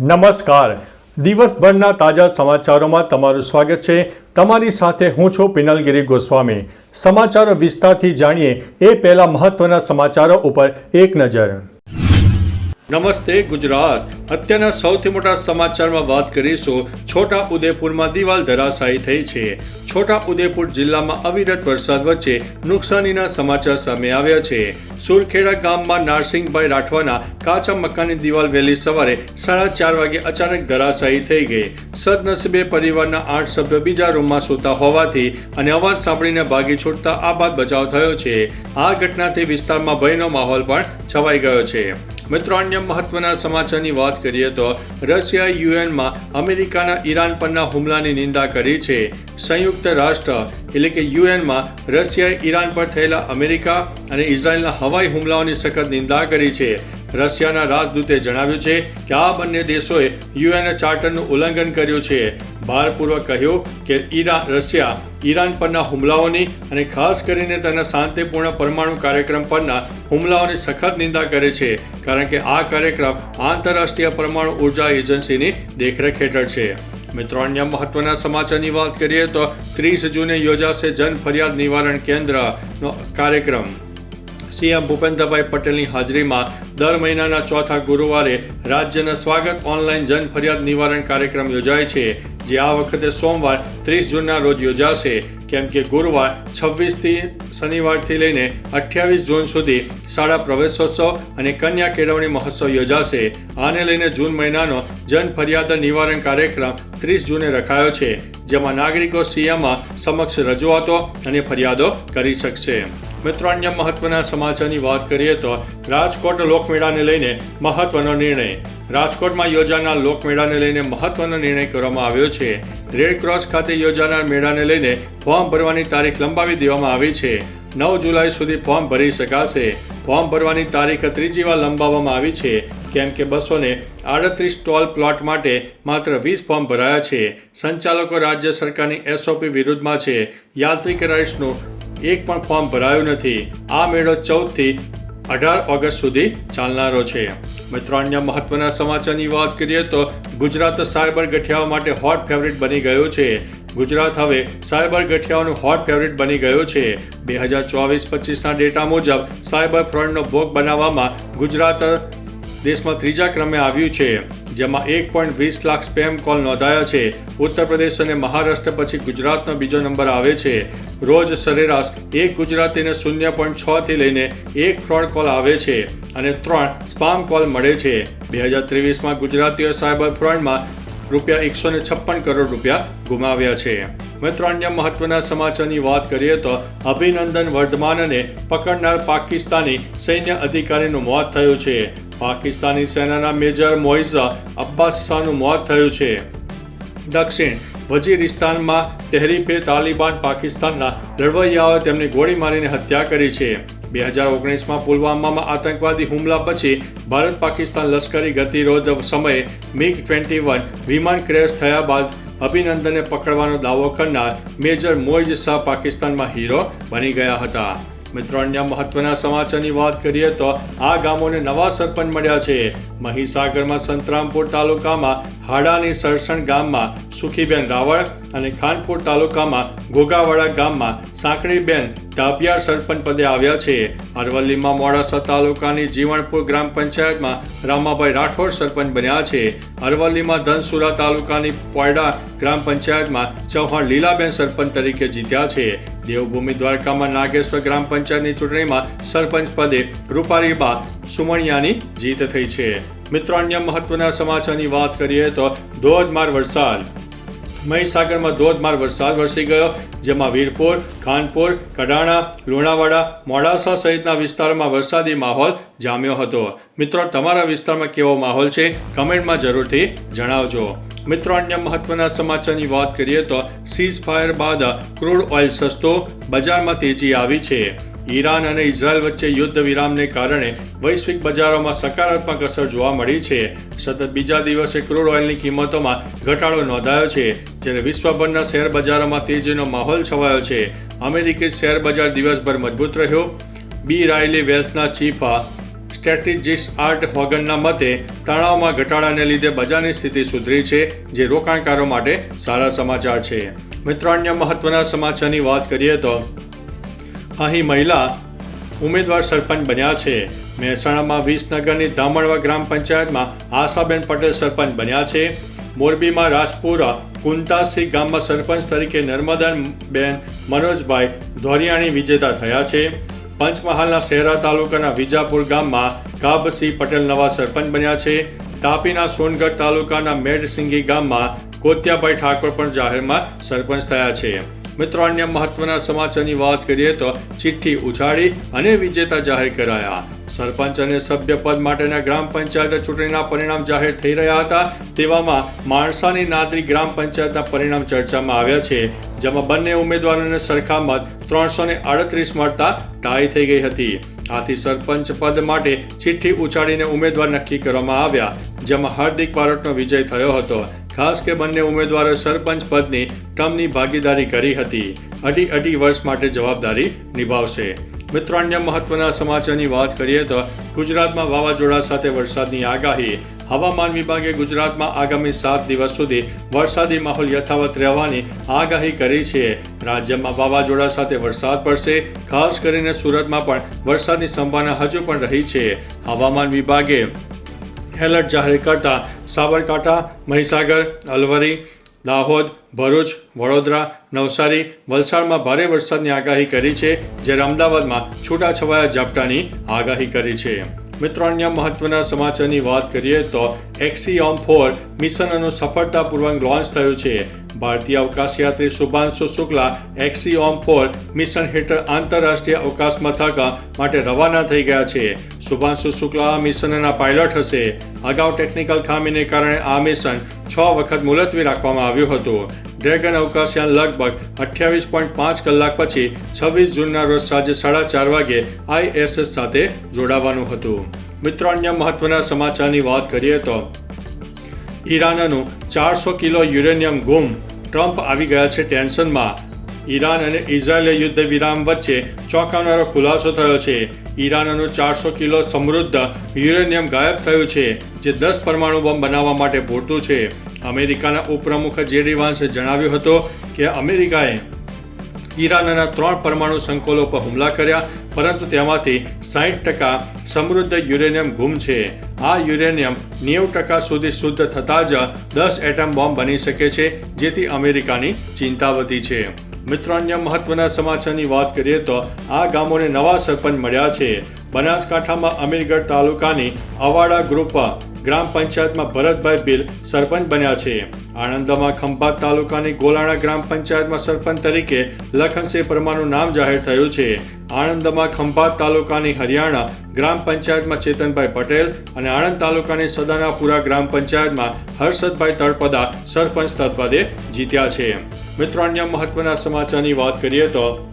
નમસ્કાર. દિવસભરના તાજા સમાચારોમાં તમારું સ્વાગત છે. તમારી સાથે હું છું પિનલગીરી ગોસ્વામી. સમાચારો વિસ્તારથી જાણીએ એ પહેલા મહત્વના સમાચારો ઉપર એક નજર. નમસ્તે ગુજરાત. અત્યારના સૌથી મોટા સમાચારમાં વાત કરીશું. છોટા ઉદેપુરમાં દિવાલ ધરાશાયી થઈ છે. છોટા ઉદેપુર જિલ્લામાં અવિરત વરસાદ વચ્ચે નુકસાનીના સમાચાર સામે આવ્યા છે. સુરખેડા ગામમાં નારસિંહભાઈ રાઠવાના કાચા મકાનની દિવાલ વહેલી સવારે સાડા ચાર વાગે અચાનક ધરાશાયી થઈ ગઈ. સદનસીબે પરિવારના આઠ સભ્યો બીજા રૂમમાં સૂતા હોવાથી અને અવાજ સાંભળીને ભાગી છૂટતા આ બાદ બચાવ થયો છે. આ ઘટનાથી વિસ્તારમાં ભયનો માહોલ પણ છવાઈ ગયો છે. મિત્રો, અન્ય મહત્વના સમાચારની વાત કરીએ તો રશિયાએ યુએનમાં અમેરિકાના ઈરાન પરના હુમલાની નિંદા કરી છે. સંયુક્ત રાષ્ટ્ર, એટલે કે યુએનમાં રશિયાએ ઈરાન પર થયેલા અમેરિકા અને ઇઝરાયલના હવાઈ હુમલાઓની સખત નિંદા કરી છે. રશિયાના રાજદૂતે જણાવ્યું છે કે આ બંને દેશોએ યુએન ચાર્ટરનું ઉલ્લંઘન કર્યું છે. ભારપૂર્વક કહ્યું કે ઈરાન રશિયા, ઈરાન પરના હુમલાઓની અને ખાસ કરીને તેના શાંતિપૂર્ણ પરમાણુ કાર્યક્રમ પરના હુમલાઓની સખત નિંદા કરે છે, કારણ કે આ કાર્યક્રમ આંતરરાષ્ટ્રીય પરમાણુ ઊર્જા એજન્સીની દેખરેખ હેઠળ છે. મિત્રો, અન્ય મહત્વના સમાચારની વાત કરીએ તો ત્રીસ જૂને યોજાશે જન ફરિયાદ નિવારણ કેન્દ્રનો કાર્યક્રમ. સીએમ ભૂપેન્દ્રભાઈ પટેલની હાજરીમાં દર મહિનાના ચોથા ગુરુવારે રાજ્યના સ્વાગત ઓનલાઈન જન ફરિયાદ નિવારણ કાર્યક્રમ યોજાય છે, જે આ વખતે સોમવાર ત્રીસ જૂનના રોજ યોજાશે. કેમ કે ગુરુવાર છવ્વીસથી શનિવારથી લઈને અઠ્યાવીસ જૂન સુધી શાળા પ્રવેશોત્સવ અને કન્યા કેળવણી મહોત્સવ યોજાશે. આને લઈને જૂન મહિનાનો જન ફરિયાદ નિવારણ કાર્યક્રમ ત્રીસ જૂને રખાયો છે, જેમાં નાગરિકો સીએમમાં સમક્ષ રજૂઆતો અને ફરિયાદો કરી શકશે. મિત્રો, અન્ય મહત્વના સમાચારની વાત કરીએ તો રાજકોટ લોકમેળાને લઈને મહત્વનો નિર્ણય. રાજકોટમાં યોજાનાર લોકમેળાને લઈને મહત્વનો નિર્ણય કરવામાં આવ્યો છે. રેડ ક્રોસ ખાતે યોજાનાર મેળાને લઈને ફોર્મ ભરવાની તારીખ લંબાવી દેવામાં આવી છે. નવ જુલાઈ સુધી ફોર્મ ભરી શકાશે. ફોર્મ ભરવાની તારીખ ત્રીજી વાર લંબાવવામાં આવી છે. કેમ કે બસો ને આડત્રીસ ટોલ પ્લોટ માટે માત્ર વીસ ફોર્મ ભરાયા છે. સંચાલકો રાજ્ય સરકારની એસઓપી વિરુદ્ધમાં છે. યાત્રિક રાઇટ્સનું એક પણ ફોર્મ ભરાયું નથી. આ મેળો ચૌદથી અઢાર ઓગસ્ટ સુધી ચાલનારો છે. મિત્રો, અન્ય મહત્વના સમાચારની વાત કરીએ તો ગુજરાત સાયબર ગઠિયાઓ માટે હોટ ફેવરિટ બની ગયું છે. ગુજરાત હવે સાયબર ગઠિયાઓનું હોટ ફેવરિટ બની ગયું છે. બે હજાર ચોવીસ પચીસના ડેટા મુજબ સાયબર ફ્રોડનો ભોગ બનાવવામાં ગુજરાત દેશમાં ત્રીજા ક્રમે આવ્યું છે, જેમાં એક પોઈન્ટ વીસ લાખ સ્પેમ કોલ નોંધાયા છે. ઉત્તર પ્રદેશ અને મહારાષ્ટ્ર પછી ગુજરાતનો બીજો નંબર આવે છે. રોજ સરેરાશ એક ગુજરાતીને શૂન્ય પોઈન્ટ છ થી લઈને એક ફ્રોડ કોલ આવે છે અને ત્રણ સ્પામ કોલ મળે છે. બે હજાર ત્રેવીસમાં ગુજરાતીઓ સાયબર ફ્રોડમાં રૂપિયા એકસો છપ્પન કરોડ રૂપિયા ગુમાવ્યા છે. મિત્રો, અન્ય મહત્વના સમાચારની વાત કરીએ તો અભિનંદન વર્ધમાનને પકડનાર પાકિસ્તાની સૈન્ય અધિકારીનું મોત થયું છે. પાકિસ્તાની સેનાના મેજર મોઇઝા અબ્બાસ શાહનું મોત થયું છે. દક્ષિણ વજીરિસ્તાનમાં તહેરીફે તાલિબાન પાકિસ્તાનના લડવૈયાઓએ તેમની ગોળી મારીને હત્યા કરી છે. બે હજાર ઓગણીસમાં પુલવામામાં આતંકવાદી હુમલા પછી ભારત પાકિસ્તાન લશ્કરી ગતિરોધ સમયે મિગ ટ્વેન્ટી વન વિમાન ક્રેશ થયા બાદ અભિનંદનને પકડવાનો દાવો કરનાર મેજર મોઇઝ શાહ પાકિસ્તાનમાં હીરો બની ગયા હતા. મિત્રો મહત્વના સમાચારની વાત કરીએ તો આ ગામોને નવા સરપંચ મળ્યા છે. મહીસાગરમાં સંતરામપુર તાલુકામાં હાડાની સરસણ ગામમાં સુખીબેન રાવળ અને ખાનપુર તાલુકામાં ઘોઘાવાડા ગામમાં સાંકળીબેન ટાપિયાર સરપંચ પદે આવ્યા છે. અરવલ્લીમાં મોડાસા તાલુકાની જીવણપુર ગ્રામ પંચાયતમાં રામાભાઈ રાઠોડ સરપંચ બન્યા છે. અરવલ્લીમાં ધનસુરા તાલુકાની પોયડા ગ્રામ પંચાયતમાં ચૌહાણ લીલાબેન સરપંચ તરીકે જીત્યા છે. દેવભૂમિ દ્વારકામાં નાગેશ્વર ગ્રામ પંચાયતની ચૂંટણીમાં સરપંચ પદે રૂપારીબા સુમણિયાની જીત થઈ છે. મિત્રો, અન્ય મહત્વના સમાચારની વાત કરીએ તો ધોધમાર વરસાદ. મહીસાગરમાં ધોધમાર વરસાદ વરસી ગયો, જેમાં વીરપુર, ખાનપુર, કડાણા, લુણાવાડા, મોડાસા સહિતના વિસ્તારોમાં વરસાદી માહોલ જામ્યો હતો. મિત્રો, તમારા વિસ્તારમાં કેવો માહોલ છે? કમેન્ટમાં જરૂરથી જણાવજો. મિત્રો, અન્ય મહત્વના સમાચારની વાત કરીએ તો સીઝ ફાયર બાદ ક્રૂડ ઓઇલ સસ્તો બજારમાં તેજી આવી છે. ઈરાન અને ઇઝરાયલ વચ્ચે યુદ્ધ વિરામને કારણે વૈશ્વિક બજારોમાં સકારાત્મક અસર જોવા મળી છે. સતત બીજા દિવસે ક્રૂડ ઓઇલની કિંમતોમાં ઘટાડો નોંધાયો છે, જ્યારે વિશ્વભરના શેર બજારોમાં તેજીનો માહોલ છવાયો છે. અમેરિકી શેર બજાર દિવસભર મજબૂત રહ્યો. બી રાયલી વેલ્થના ચીફ સ્ટ્રેટેજિસ્ટ આર્ટ હોગનના મતે, તણાવમાં ઘટાડાને લીધે બજારની સ્થિતિ સુધરી છે, જે રોકાણકારો માટે સારા સમાચાર છે. મિત્રો, અન્ય મહત્વના સમાચારની વાત કરીએ તો અહીં મહિલા ઉમેદવાર સરપંચ બન્યા છે. મહેસાણામાં વિસનગરની ધામણવા ગ્રામ પંચાયતમાં આશાબેન પટેલ સરપંચ બન્યા છે. મોરબીમાં રાજપુરા કુંતાસી ગામમાં સરપંચ તરીકે નર્મદાબેન મનોજભાઈ ધોરિયાણી વિજેતા થયા છે. પંચમહાલના શહેરા તાલુકાના વિજાપુર ગામમાં કાબસિંહ પટેલ નવા સરપંચ બન્યા છે. તાપીના સોનગઢ તાલુકાના મેડસિંગી ગામમાં કોત્યાભાઈ ઠાકોર પણ જાહેરમાં સરપંચ થયા છે. મિત્રો, અન્ય મહત્વના સમાચારની વાત કરીએ તો ચિઠ્ઠી ઉછાળી અને વિજેતા જાહેર કરાયા. સરપંચ અને સભ્ય પદ માટેના ગ્રામ પંચાયત ચૂંટણીના પરિણામ જાહેર થઈ રહ્યા હતા તેવામાં માણસાની નાદરી ગ્રામ પંચાયતના પરિણામ ચર્ચામાં આવ્યા છે, જેમાં બંને ઉમેદવારોને સરખા મત ત્રણસો ને આડત્રીસ મળતા ટાઈ થઈ ગઈ હતી. આથી સરપંચ પદ માટે ચિઠ્ઠી ઉછાળીને ઉમેદવાર નક્કી કરવામાં આવ્યા, જેમાં હાર્દિક બારોટનો વિજય થયો હતો. ખાસ કે બંને ઉમેદવારોએ સરપંચ પદની ટર્મની ભાગીદારી કરી હતી. અઢી અઢી વર્ષ માટે જવાબદારી નિભાવશે. મિત્રો, અન્ય મહત્વના સમાચારની વાત કરીએ તો ગુજરાતમાં વાવાઝોડા સાથે વરસાદની આગાહી. હવામાન વિભાગે ગુજરાતમાં આગામી સાત દિવસ સુધી વરસાદી માહોલ યથાવત રહેવાની આગાહી કરી છે. રાજ્યમાં વાવાઝોડા સાથે વરસાદ પડશે, ખાસ કરીને સુરતમાં પણ વરસાદની સંભાવના હજુ પણ રહી છે. હવામાન વિભાગે એલર્ટ જાહેર કરતા સાબરકાંઠા, મહીસાગર, અલવરી, દાહોદ, ભરૂચ, વડોદરા, નવસારી, વલસાડમાં ભારે વરસાદની આગાહી કરી છે, જ્યારે અમદાવાદમાં છૂટાછવાયા ઝાપટાની આગાહી કરી છે. મિત્રો, અન્ય મહત્વના સમાચારની વાત કરીએ તો એક્સીઓમ ફોર મિશન અનુ સફળતાપૂર્વક લોન્ચ થયું છે. ભારતીય અવકાશયાત્રી Shubhanshu Shukla Axiom four mission હેઠળ આંતરરાષ્ટ્રીય અવકાશ મથક માટે રવાના થઈ ગયા છે. શુભાંશુ શુક્લા આ મિશનના પાયલોટ હશે. અગાઉ ટેકનિકલ ખામીને કારણે આ મિશન છ વખત મુલતવી રાખવામાં આવ્યું હતું. ડ્રેગન અવકાશયાન લગભગ અઠ્યાવીસ પોઈન્ટ પાંચ કલાક પછી છવ્વીસ જૂનના રોજ સાંજે સાડા ચાર વાગે આઈએસએસ સાથે જોડાવાનું હતું. મિત્રો, અન્ય મહત્વના સમાચારની વાત કરીએ તો ઈરાનનું ચારસો કિલો યુરેનિયમ ગુમ. ટ્રમ્પ આવી ગયા છે ટેન્શનમાં. ઈરાન અને ઇઝરાયેલે યુદ્ધ વિરામ વચ્ચે ચોંકાવનારો ખુલાસો થયો છે. ઈરાનનું ચારસો કિલો સમૃદ્ધ યુરેનિયમ ગાયબ થયું છે, જે દસ પરમાણુ બોમ્બ બનાવવા માટે પૂરતું છે. અમેરિકાના ઉપપ્રમુખ જેડી વાન્સે જણાવ્યું હતું કે અમેરિકાએ ઈરાનના ત્રણ પરમાણુ સંકુલો પર હુમલા કર્યા, પરંતુ તેમાંથી સાહીઠ ટકા સમૃદ્ધ યુરેનિયમ ગુમ છે. આ યુરેનિયમ નેવું ટકા સુધી શુદ્ધ થતાં જ દસ એટમ બોમ્બ બની શકે છે, જેથી અમેરિકાની ચિંતા વધી છે. મિત્રો, અન્ય મહત્વના સમાચારની વાત કરીએ તો આ ગામોને નવા સરપંચ મળ્યા છે. બનાસકાંઠામાં અમીરગઢ તાલુકાની અવાડા ગ્રુપ ગ્રામ પંચાયતમાં ભરતભાઈ બિલ સરપંચ બન્યા છે. આણંદમાં ખંભાત તાલુકાની ગોલાણા ગ્રામ પંચાયતમાં સરપંચ તરીકે લખનસિંહ પરમારનું નામ જાહેર થયું છે. આણંદમાં ખંભાત તાલુકાની હરિયાણા ગ્રામ પંચાયતમાં ચેતનભાઈ પટેલ અને આણંદ તાલુકાની સદાનાપુરા ગ્રામ પંચાયતમાં હર્ષદભાઈ તળપદા સરપંચ તત્પદે જીત્યા છે. મિત્રો, અન્ય મહત્વના સમાચારની વાત કરીએ તો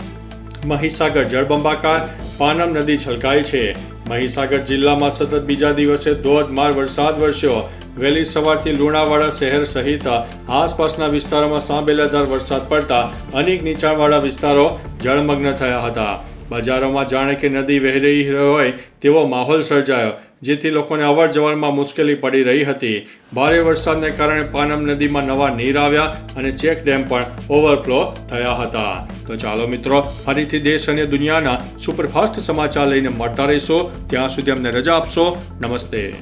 મહીસાગર જળબંબાકાર પાનમ નદી છલકાઈ છે. મહીસાગર જિલ્લામાં સતત બીજા દિવસે ધોધમાર વરસાદ વરસ્યો. વહેલી સવારથી લુણાવાડા શહેર સહિત આસપાસના વિસ્તારોમાં સાંબેલાધાર વરસાદ પડતા અનેક નીચાણવાળા વિસ્તારો જળમગ્ન થયા હતા. બજારોમાં જાણે કે નદી વહેરી રહી હોય તેવો માહોલ સર્જાયો. જેથી લોકોને અવર જવરમાં મુશ્કેલી પડી રહી હતી. ભારે વરસાદને કારણે પાનમ નદીમાં નવા નીર આવ્યા અને ચેક ડેમ પણ ઓવરફ્લો થયા હતા. તો ચાલો મિત્રો, ફરીથી દેશ અને દુનિયાના સુપરફાસ્ટ સમાચાર લઈને મળતા રહીશો. ત્યાં સુધી અમને રજા આપશો. નમસ્તે.